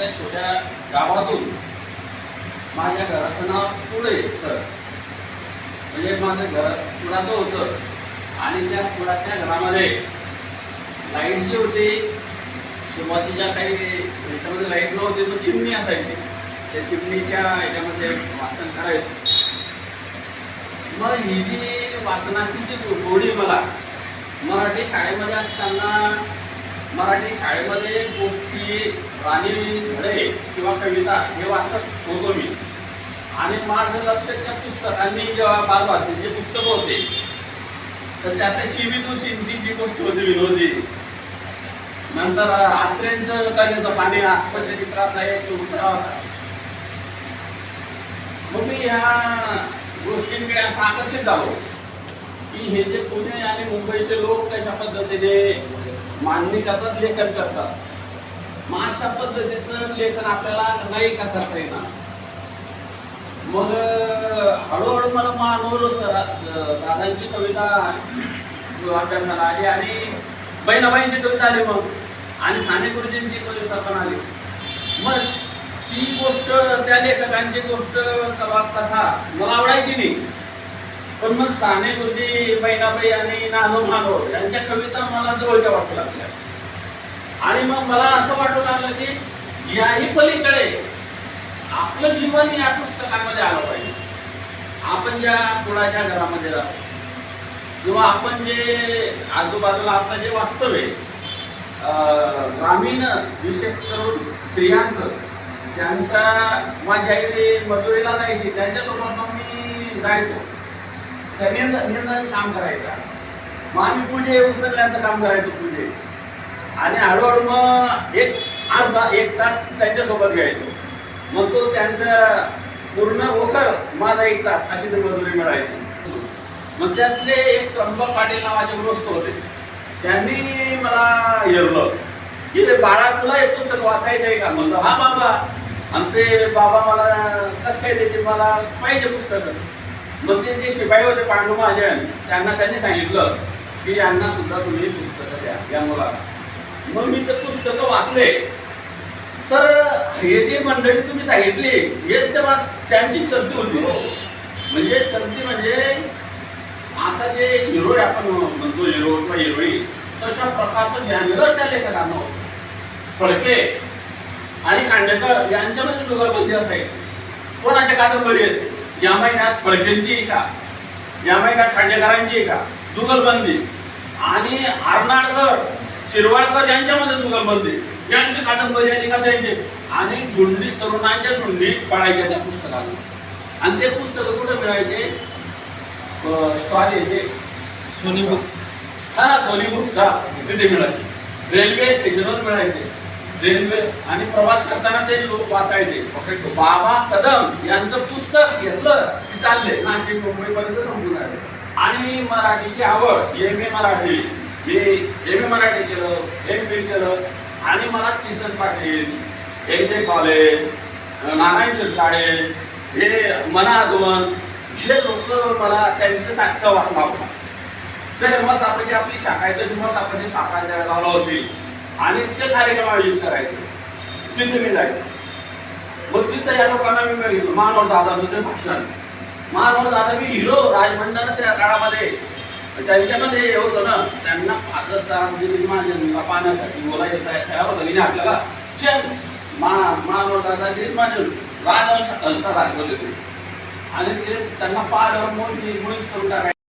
त्या छोट्या गावातून माझ्या घराचं नाव पुढे सर. म्हणजे माझं घर पुराचं होतं. आणि त्या पुराच्या घरामध्ये लाइट जी होती सुरुवातीच्या काही याच्यामध्ये लाइट नव्हती तो चिमणी असायची. त्या चिमणीच्या याच्यामध्ये वाचन करायचं. मग ही जी वाचनाची जी गोडी मला मराठी शाळेमध्ये असताना मराठी शाळेमध्ये गोष्टी राणी धडे किंवा कविता हे वाचत होतो मी. आणि माझं लक्ष त्या पुस्तकांनी जेव्हा बालभारतीचे पुस्तक होते तर त्यात शिवी जोशींची जी गोष्ट होती विनोदी. नंतर आत्रेंचं कलेचं पाणी आत्मचरित्रातला एक उतारा होता. मग मी ह्या गोष्टींकडे असं आकर्षित झालो. की हे जे पुणे आणि मुंबईचे लोक कशा पद्धतीने मांडणी करतात लेखन करतात. मग अशा पद्धतीचं लेखन आपल्याला नाही का करता येणार? मग हळूहळू मला मानवलं सर दादांची कविता अभ्यासाला आली आणि बहिणाबाईंची कविता आली मग. आणि साने गुरुजींची कविता पण आली. मग ती गोष्ट त्या लेखकांची गोष्ट कथा मला आवडायची नाही. पण मग साने गुरुजी बहिणाबाई आणि नानो मानो यांच्या कविता मला जवळच्या वाटू लागल्या. आणि मग मला असं वाटू लागलं की याही पलीकडे आपलं जीवन या पुस्तकांमध्ये आलं पाहिजे. आपण ज्या कुणाच्या घरामध्ये राहतो किंवा आपण जे आजूबाजूला आपलं जे वास्तव आहे ग्रामीण विशेष करून स्त्रियांचं त्यांच्या माझ्या आई मजुरीला जायची त्यांच्यासोबत मग मी जायचो. त्या काम करायचा मग आम्ही पूजे उचलण्याचं काम करायचो पूजे. आणि हळूहळू मग एक अर्धा एक तास त्यांच्यासोबत घ्यायचो. मग तो त्यांचा पूर्ण ओसर माझा एक तास अशी ती मजुरी मिळायची. मग त्यातले एक त्र्यंबक पाटील नावाचे गृहस्थ होते. त्यांनी मला हेरलं की ते बाळा तुला हे पुस्तक वाचायचं आहे का? म्हणलं हा बाबा. आणि ते बाबा मला कसं काय देते मला पाहिजे पुस्तक. मग ते जे शिपाई होते पांडू महाजन त्यांना त्यांनी सांगितलं की यांना सुद्धा तुम्ही पुस्तकं द्या या मुलाला. मग मी ते पुस्तकं वाचले. तर हे जे मंडळी तुम्ही सांगितली हे तर त्यांची चलती होती हो. म्हणजे चलती म्हणजे आता जे हिरो आपण म्हणतो हिरो किंवा हिरोईन तशा प्रकारचं ज्ञानगर त्या लेखकांना होतं. फडके आणि खांडेकर यांच्यामध्ये जुगलबंदी असायची. कोणाच्या कादंबरी आहेत? या महिन्यात फडकेंची आहे का या महिन्यात खांडेकरांची आहे का जुगलबंदी. आणि आरनाडकर शिरवाडकर यांच्यामध्ये जुगलबंदी. यांची कादंबरी आणि कथांची आणि झुंडी तरुणांच्या झुंडी पडायच्या त्या पुस्तकाला आणि ते पुस्तकं कुठे मिळायचे? स्टॉल येते सोनी बुक हा सोनी बुक हा तिथे मिळायचे. रेल्वे स्टेशनवर मिळायचे. रेल्वे आणि प्रवास करताना ते लोक वाचायचे बाबा कदम यांचं पुस्तक घेतलं की चालले. नाशिक मुंबईपर्यंत संपून आले. आणि मराठीची आवड एम ए मराठी. हे एम ए मराठी केलं एम पी केलं आणि मला Kisan Patil M J college Narayan Shirsade हे मना दोन हे लोक मला त्यांचे साक्ष वाचला होता जसे मसापाची आपली शाखा आहे तशी मसापाची शाखा जळगावला होती. आणि ते कार्यक्रम आयोजित करायचे. तिथे मी जायचो. मग तिथं या लोकांना मी बघितलं मानव दादाचं ते भाषण. मानव दादा मी हिरो राजमंडळ त्या काळामध्ये. त्यांच्यामध्ये हे होतं ना त्यांना पाच म्हणजे पाण्यासाठी बोलायचं तयार तयार होतं. की आपल्याला शेण मा मानव दादा देश माझे राजवंश दाखवत होते. आणि ते त्यांना पाडवर मोठी मुळीच करून टाकायचे.